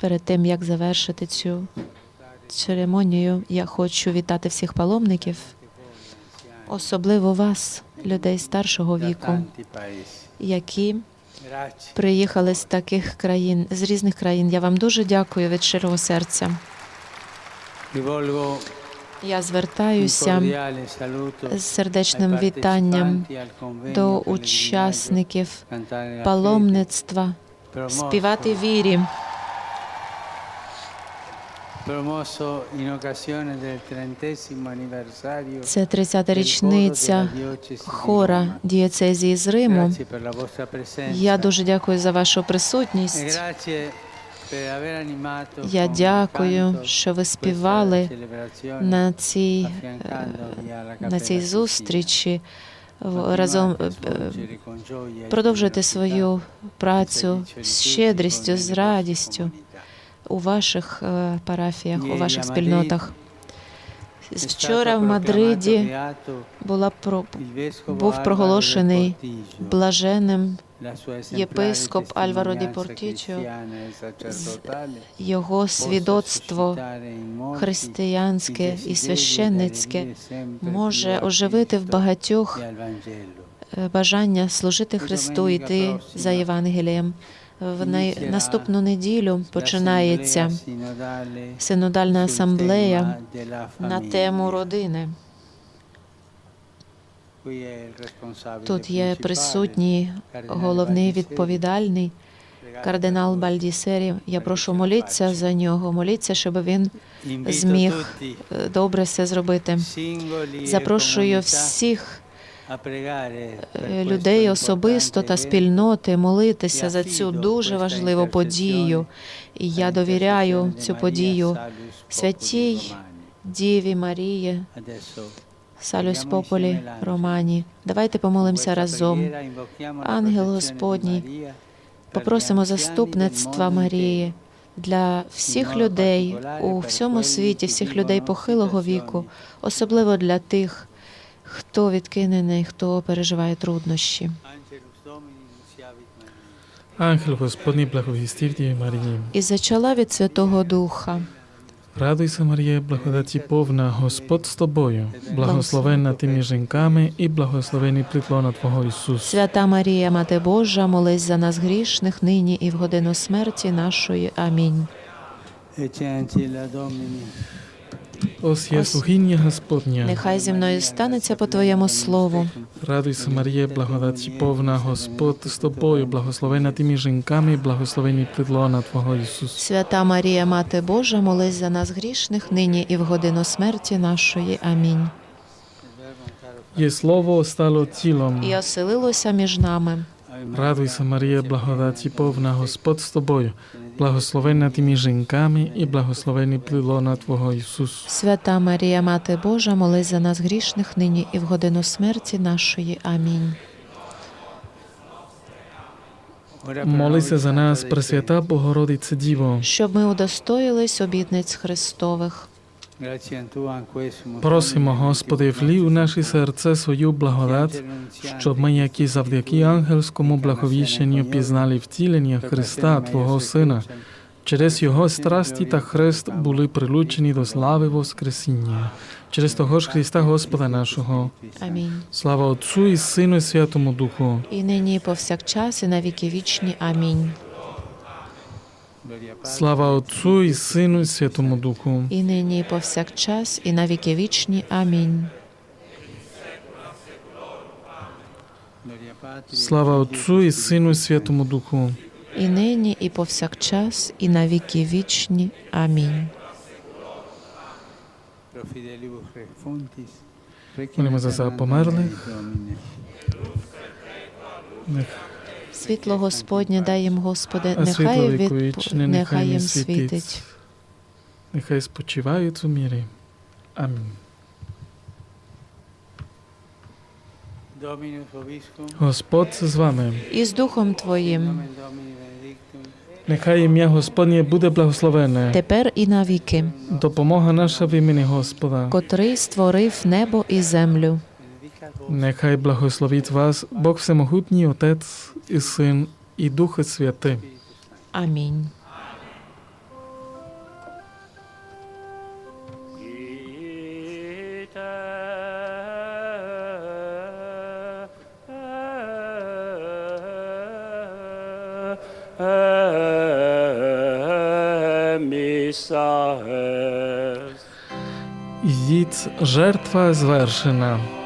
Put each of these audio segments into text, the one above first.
Перед тим як завершити цю церемонію, я хочу вітати всіх паломників, особливо вас, людей старшого віку, які приїхали з таких країн, з різних країн. Я вам дуже дякую від щирого серця. Я звертаюся з сердечним вітанням до учасників паломництва, співати вірі. Це 30-та del coro річниця хора дієцезії з Риму. Я дуже дякую за вашу E присутність. Я дякую, що ви співали на цій, на цій зустрічі разом е, е, e продовжуйте свою працю з щедрістю, з радістю. У ваших е, парафіях, у ваших спільнотах. Вчора в Мадриді була про був проголошений блаженним esemplare єпископ Альваро ді e sacerdotale його свідоцтво християнське і священницьке може оживити в багатьох е, бажання служити Христу, йти за Євангелієм. В най... наступну неділю починається синодальна асамблея на тему родини. Тут є присутній головний відповідальний кардинал. Бальдісері. Я прошу моліться за нього, моліться, щоб він зміг е, добре все зробити. singoli e Запрошую всіх е, questo людей особисто та спільноти молитися за цю дуже важливу подію. І я довіряю цю подію святій Діві Марії, Салюс Пополі. Романі. Давайте помолимося разом. Ангел Господній, Попросимо заступництва Марії для всіх людей у всьому світі, всіх людей похилого віку, особливо для тих, хто відкинений, хто переживає труднощі. Ангел Господній благовістив Діві Марії. І зачала від Святого Духа. Радуйся, Марія, благодаті повна, Господь з тобою, благословенна ти між жінками і благословений притлона Твого Ісус. Свята Марія, Мати Божа, молись за нас грішних нині і в годину смерті нашої. Амінь. Ось є Ось. слугіння Господня. Нехай зі мною станеться по Твоєму слову. Радуйся, Марія, благодаті повна, Господь з тобою, благословенна ти між жінками і благословений притлона Твого Ісус. Свята Марія, Мати Божа, молись за нас грішних нині і в годину смерті нашої. Амінь. Є слово стало тілом. І оселилося між нами. Радуйся, Марія, благодаті повна, Господь з тобою, благословенна ти між жінками і благословений притлона Твого Ісус. Свята Марія, Мати Божа, молись за нас грішних нині і в годину смерті нашої. Амінь. Молися за нас, Пресвята Богородице Діво. Щоб ми удостоїлись обітниць Христових. Просимо, Господи, влій у наші серце свою благодать, щоб ми, які завдяки ангельському благовіщенню пізнали втілення Христа, Твого Сина, через Його страсті та хрест були прилучені до слави Воскресіння. Через того ж Христа Господа нашого. Амінь. Слава Отцу і Сину і Святому Духу. І нині, і повсякчас, і на віки вічні. Амінь. Слава Отцу і Сину і Святому Духу. І нині, і повсякчас, і на віки вічні. Амінь. Слава Отцу і Сину і Святому Духу. І нині, і повсякчас, і на віки вічні. Амінь. Молимо за померлих. Світло Господнє дай їм, Господи, нехай, від... нехай їм світить. Нехай спочивають у мірі. Амінь. Господь з вами. І з Духом Твоїм, Нехай ім'я Господнє буде благословене. тепер і на віки, Допомога наша в імені Господа. котрий створив небо і землю. Нехай благословить вас Бог Всемогутній, Отець і Син, і Дух Святий. Амінь. Їдь жертва звершена.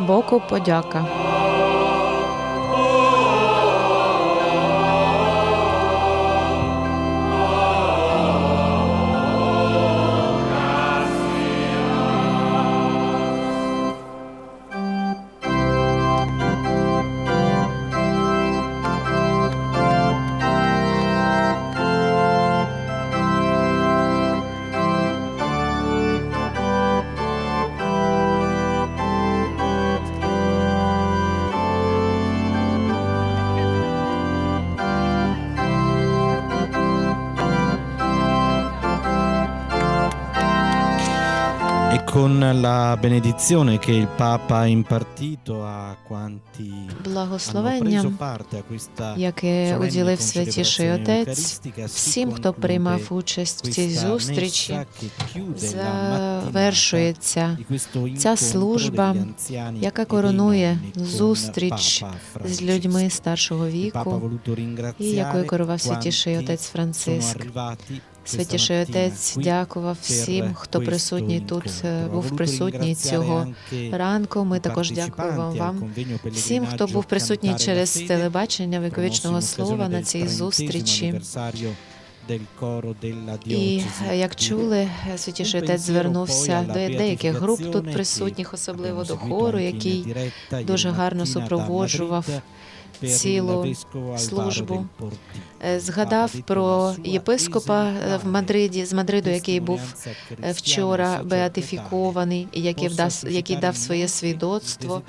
Боку подяка. Con la benedizione che il Papa ha impartito a quanti hanno preso Благословенням, parte a questa яке уділив святіший отець, всім, хто приймав участь в цій зустрічі, завершується ця служба, яка e коронує зустріч з людьми старшого віку, і якою керував святіший отець Франциск. Святіший отець дякував всім, хто присутній тут, е, був присутній цього ранку. Ми також дякуємо вам, всім, хто був присутній через телебачення Віковічного слова на цій зустрічі. І е, як чули, е, святіший отець звернувся до деяких груп тут присутніх, особливо до хору, який дуже гарно супроводжував цілу службу. Е, згадав про єпископа в Мадриді з Мадриду, який був вчора беатифікований, який вдав, який дав своє свідоцтво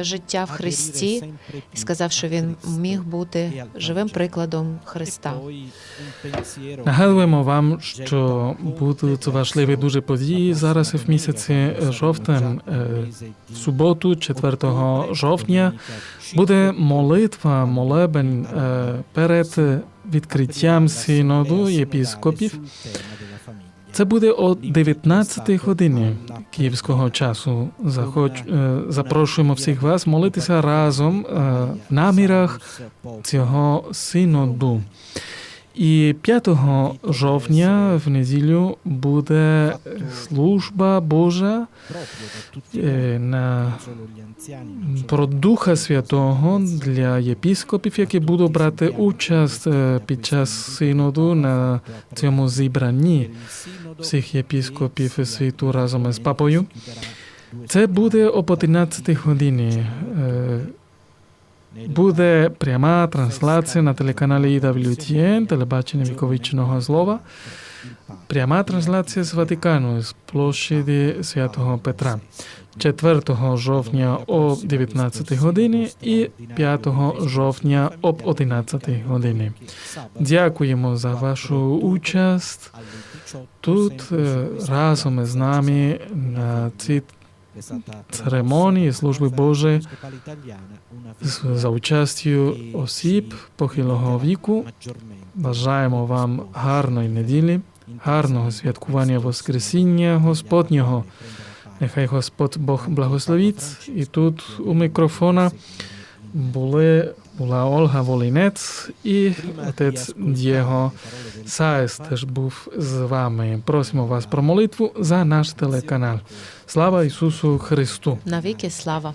життя в Христі, і сказав, що він міг бути живим прикладом Христа. Нагадуємо вам, що будуть важливі дуже події зараз в місяці жовтень. Е, В суботу, 4 жовтня, буде молитва, молебень е, перед відкриттям синоду єпіскопів. Це буде о 19 годині київського часу. Заходь, е, запрошуємо всіх вас молитися разом в намірах цього синоду. І 5 жовтня в неділю буде служба Божа е, на про Духа Святого для єпіскопів, які будуть брати участь е, під час синоду на цьому зібранні всіх єпіскопів світу разом із папою. Це буде об 11 годині. Буде пряма трансляція на телеканалі EWTN, телебачення віковічного слова. Пряма трансляція з Ватикану з площаді Святого Петра 4 жовтня о 19 годині і 5 жовтня об 11 годині. Дякуємо за вашу участь тут е, разом із нами на цій церемонії служби з- за участю осіб похилого віку. Бажаємо вам гарної неділі, гарного святкування Воскресіння Господнього. Нехай Господь Бог благословить. І тут у мікрофона були, була Ольга Волінець і отець Дєго Саес теж був з вами. Просимо вас про молитву за наш телеканал. Слава Ісусу Христу! Навіки слава!